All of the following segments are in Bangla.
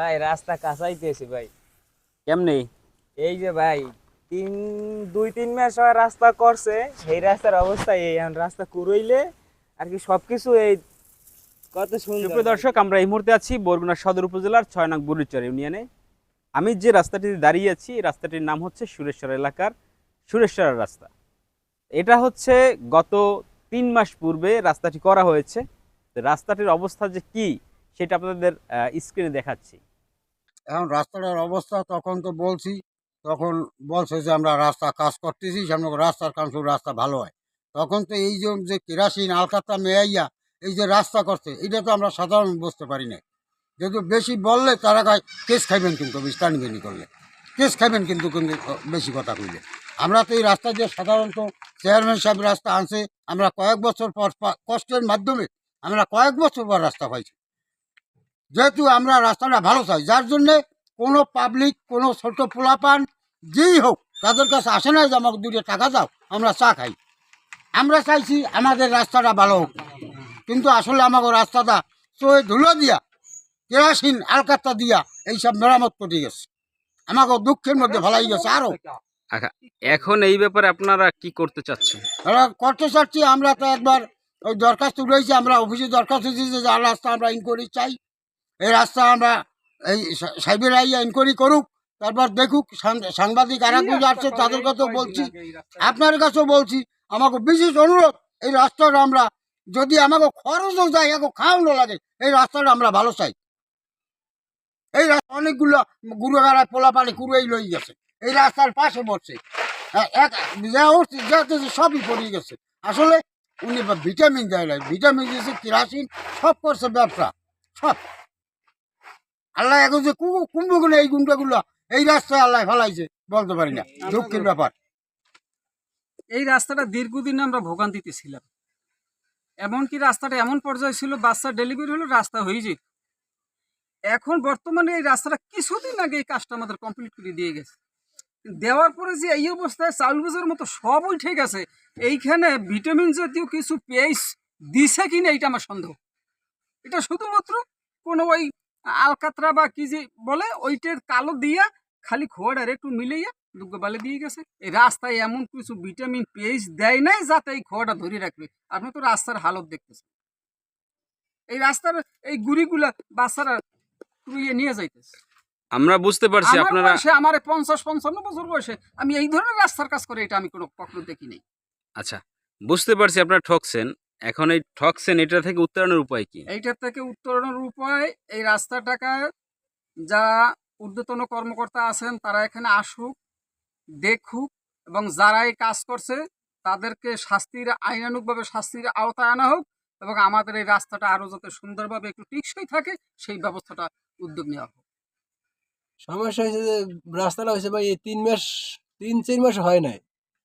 ভাই রাস্তা কাঁচাই কাঁচাইতেছি ভাই। কেমনি? এই যে ভাই তিন দুই তিন মাস হয় রাস্তা করছে সেই রাস্তার অবস্থা এই। এখন রাস্তা কুড়ইলে আর কি সবকিছু এই কত সুন্দর। দর্শক আমরা এই মুহূর্তে আছি বরগুনা সদর উপজেলার ছয় নং বুড়িচর ইউনিয়নে। আমি যে রাস্তাটিতে দাঁড়িয়ে আছি এই রাস্তাটির নাম হচ্ছে সুরেশ্বর এলাকার সুরেশ্বরের রাস্তা। এটা হচ্ছে গত তিন মাস পূর্বে রাস্তাটি করা হয়েছে। রাস্তাটির অবস্থা যে কি সেটা আপনাদের স্ক্রিনে দেখাচ্ছি। এখন রাস্তাটার অবস্থা তখন তো বলছি, তখন বলছে যে আমরা রাস্তা কাজ করতেছি, সামনে রাস্তার কাজ শুধু রাস্তা ভালো হয়। তখন তো এই যে কেরাসিন আলকাতা মেয়াইয়া, এই যে রাস্তা করছে, এটা তো আমরা সাধারণ বুঝতে পারি না যেহেতু বেশি বললে তারা কয়, কেস খাইবেন কিন্তু বিস্তানিবেনি করলে। কেস খাইবেন কিন্তু কিন্তু বেশি কথা কইলে। আমরা তো এই রাস্তা দিয়ে সাধারণত চেয়ারম্যান সাহেব রাস্তা আনছে, আমরা কয়েক বছর পর কষ্টের মাধ্যমে আমরা কয়েক বছর পর রাস্তা পাইছি। যেহেতু আমরা রাস্তাটা ভালো চাই যার জন্যে কোনো পাবলিক কোনো ছোট পোলাপান যেই হোক তাদের কাছে আসে না যে আমাকে দুটো টাকা দাও আমরা চা খাই। আমরা চাইছি আমাদের রাস্তাটা ভালো হোক। কিন্তু আসলে আমাকে রাস্তাটা চোয়ে ধুলো দিয়া কেরাসিন আলকাত্তা দিয়া এইসব মেরামত করে গেছে। আমাকে দুঃখের মধ্যে ভালাই গেছে আরও এখন এই ব্যাপারে আপনারা কি করতে চাচ্ছেন? করতে চাচ্ছি আমরা তো একবার ওই দরখাস্ত রয়েছে আমরা অফিসে দরখাস্ত দিয়েছি যে আর রাস্তা আমরা ইনকোয়ারি চাই। এই রাস্তা আমরা এই সা- সাহেবের আইয়া ইনকোয়ারি করুক তারপর দেখুক সাংবাদিক আর একজন আসছে তাদের কাছেও বলছি। আপনার কাছেও বলছি আমাকে বিশেষ অনুরোধ এই রাস্তাটা আমরা যদি আমাকে খরচও যায় এখন খাওয়ানো লাগে এই রাস্তাটা আমরা ভালো চাই। এই রাস্তা অনেকগুলো গুরুগাড়ায় পোলা পানি কুড়েই লই গেছে। এই রাস্তার পাশে বসছে হ্যাঁ, এক যা যা সবই পড়ে গেছে। আসলে উনি ভিটামিন দেয় ভিটামিন দিয়েছে কেরাসিন সব করছে ব্যবসা। সব। আল্লাহ এখন যে কুম্ভগুলো এই গুন্ডাগুলো এই রাস্তায় আল্লাহ ফেলাইছে বলতে পারি না। দুঃখের ব্যাপার। এই রাস্তাটা দীর্ঘদিন আমরা ভোগান্তিতে ছিলাম। এমনকি রাস্তাটা এমন পর্যায়ে ছিল বাচ্চা ডেলিভারি হলো রাস্তা হয়ে যেত। এখন বর্তমানে এই রাস্তাটা কিছুদিন আগে এই কাজটা আমাদের কমপ্লিট করে দিয়ে গেছে। দেওয়ার পরে যে এই অবস্থায় চাউল বাজার মতো সব উঠে গেছে এইখানে ভিটামিন জাতীয় কিছু পেস দিছে কিনা এইটা আমার সন্দেহ। এটা শুধুমাত্র কোনো ওই আলকাতরা বা কি যে বলে ওইটার কালো দিয়া খালি খোয়াটার একটু মিলাইয়া দুগ্গ বালে দিয়ে গেছে। এই রাস্তায় এমন কিছু ভিটামিন পেজ দেয় নাই যাতে এই খোয়াটা ধরে রাখবে। আপনি তো রাস্তার হালত দেখতেছেন। এই রাস্তার এই গুড়িগুলা বাচ্চারা কুড়িয়ে নিয়ে যাইতেছে। আমরা বুঝতে পারছি আপনারা আমার পঞ্চাশ পঞ্চান্ন বছর বয়সে আমি এই ধরনের রাস্তার কাজ করে এটা আমি কোনো কখনো দেখি নাই। আচ্ছা বুঝতে পারছি আপনারা ঠকছেন। এখন এই ঠকছেন এটা থেকে উত্তরণের উপায় কি? এইটার থেকে উত্তরণের উপায় এই রাস্তাটাকে যা ঊর্ধ্বতন কর্মকর্তা আছেন তারা এখানে আসুক দেখুক এবং যারা এই কাজ করছে তাদেরকে শাস্তির আইনানুকভাবে শাস্তির আওতায় আনা হোক এবং আমাদের এই রাস্তাটা আরও যাতে সুন্দরভাবে একটু টিকসই থাকে সেই ব্যবস্থাটা উদ্যোগ নেওয়া হোক। সমস্যা হয়েছে যে রাস্তাটা হয়েছে ভাই এই তিন মাস তিন চার মাস হয় নাই।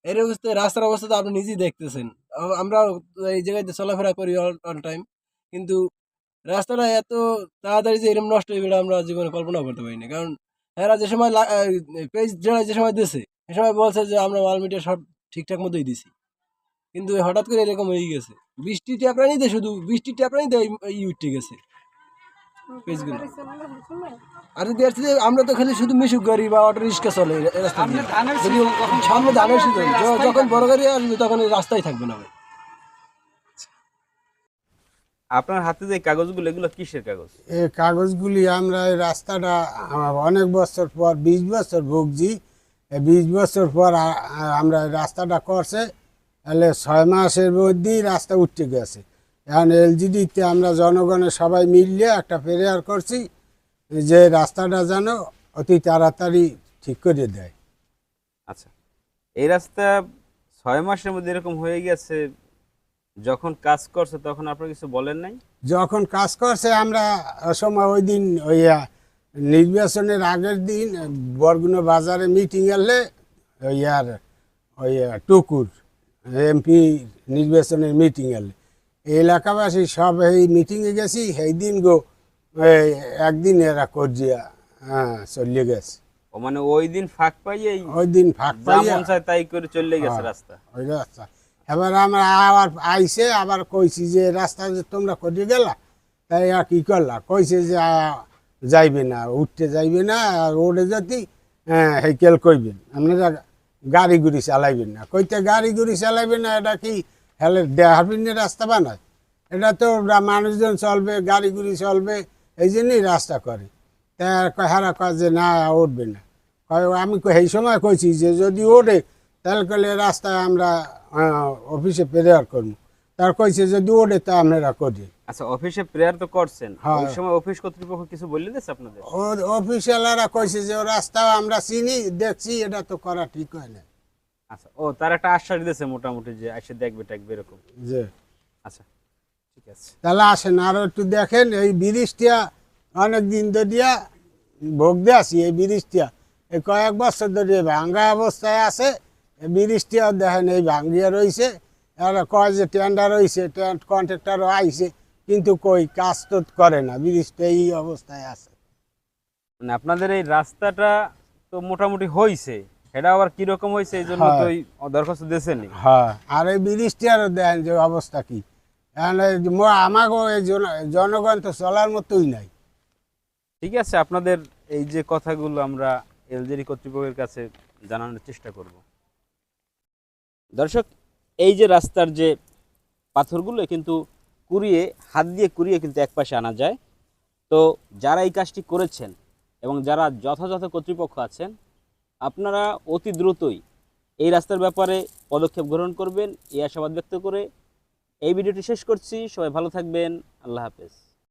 এর অবস্থায় রাস্তার অবস্থা তো আপনি নিজেই দেখতেছেন। আমরা এই জায়গায় চলাফেরা করি অল অল টাইম কিন্তু রাস্তাটা এত তাড়াতাড়ি যে এরম নষ্ট হয়ে আমরা জীবনে কল্পনা করতে পারিনি কারণ এরা যে সময় পেজ যারা যে সময় দিয়েছে সে সময় বলছে যে আমরা মাল মিটার সব ঠিকঠাক মতোই দিছি। কিন্তু হঠাৎ করে এরকম হয়ে গেছে। বৃষ্টি ট্যাপরানি দেয় শুধু, বৃষ্টি দেয় এই উঠে গেছে। পেজগুলো। আর যদি আসছে আমরা তো খালি শুধু মিশুক গাড়ি বা অটো রিক্সা চলে রাস্তা যদি সামনে ধানের সিজন যখন বড় গাড়ি আসবে তখন এই রাস্তাই থাকবে না ভাই। আপনার হাতে যে কাগজগুলো এগুলো কিসের কাগজ? এই কাগজগুলি আমরা এই রাস্তাটা অনেক বছর পর বিশ বছর ভুগছি। বিশ বছর পর আমরা রাস্তাটা করছে তাহলে ছয় মাসের মধ্যেই রাস্তা উঠে গেছে। এখন এলজিডিতে আমরা জনগণের সবাই মিলিয়ে একটা প্রেয়ার করছি যে রাস্তাটা যেন অতি তাড়াতাড়ি ঠিক করে দেয়। আচ্ছা এই রাস্তা ছয় মাসের মধ্যে এরকম হয়ে গেছে যখন কাজ করছে তখন আপনারা কিছু বলেন নাই? যখন কাজ করছে আমরা সময় ওই দিন ওই নির্বাচনের আগের দিন বরগুনা বাজারে মিটিং এলে ওই আর ওই টুকুর এমপি নির্বাচনের মিটিং এলে। এলাকাবাসী সব এই মিটিংয়ে গেছি সেই দিন গো একদিন এরা করজিয়া হ্যাঁ চলে গেছে। ও মানে ওই দিন ফাঁক পাইয়েই ওই দিন ফাঁক পাইয়া তাই করে চলে গেছে হ্যাঁ। রাস্তা। ওই রাস্তা। এবার আমরা আবার আইসে আবার কইছি যে রাস্তা যে তোমরা করে গেলা? তাই আর কি করলা? কইছে যে যাইবে না উঠতে যাইবে না আর ওড়ে যদি হেকেল কইবেন। আপনারা গাড়ি গুড়ি চালাইবেন না। কইতে গাড়ি গুড়ি চালাইবেন না এটা কি হেলে দেহাবিনের রাস্তা বানায়। এটা তো মানুষজন চলবে গাড়ি গুড়ি চলবে এই জন্যই রাস্তা করে। তা হারা কয় যে না উঠবে না। কয় আমি সেই সময় কইছি যে যদি ওঠে তাহলে কলে রাস্তায় আমরা অফিসে প্রেয়ার করব। তার কইছে যদি ওঠে তা আপনারা করি। আচ্ছা অফিসে প্রেয়ার তো করছেন। হ্যাঁ। ওই সময় অফিস কর্তৃপক্ষ কিছু বললে দিয়েছে আপনাদের? ও অফিসিয়ালরা কইছে যে রাস্তা আমরা চিনি দেখছি এটা তো করা ঠিক হয় না আচ্ছা ও তার একটা আশ্বাস দিয়েছে মোটামুটি যে এসে দেখবে টাকবে এরকম। যে আচ্ছা ঠিক আছে। তাহলে আসেন আরও একটু দেখেন এই ব্রিজটা অনেক দিন ধরিয়া ভোগ দিয়ে আসি এই ব্রিজটা এই কয়েক বছর ধরে ভাঙ্গা অবস্থায় আছে এই ব্রিজটিও দেখেন এই ভাঙ্গিয়া রয়েছে আর কয় যে টেন্ডার রয়েছে কন্ট্রাক্টারও আইছে কিন্তু কই কাজ তো করে না ব্রিজটা এই অবস্থায় আছে। মানে আপনাদের এই রাস্তাটা তো মোটামুটি হইছে সেটা আবার কীরকম হয়েছে এই জন্য হ্যাঁ। তো ওই দরখাস্ত দিয়েছেনি হ্যাঁ। আর এই ব্রিজটারও দেখেন যে অবস্থা কি? এই জন- জনগণ তো চলার মতোই নাই। ঠিক আছে আপনাদের এই যে কথাগুলো আমরা এলজেরি কর্তৃপক্ষের কাছে জানানোর চেষ্টা করব। দর্শক এই যে রাস্তার যে পাথরগুলো কিন্তু কুড়িয়ে হাত দিয়ে কুড়িয়ে কিন্তু একপাশে আনা যায়। তো যারা এই কাজটি করেছেন এবং যারা যথাযথ কর্তৃপক্ষ আছেন আপনারা অতি দ্রুতই এই রাস্তার ব্যাপারে পদক্ষেপ গ্রহণ করবেন। এই আশাবাদ ব্যক্ত করে এই ভিডিওটি শেষ করছি। সবাই ভালো থাকবেন। আল্লাহ হাফেজ।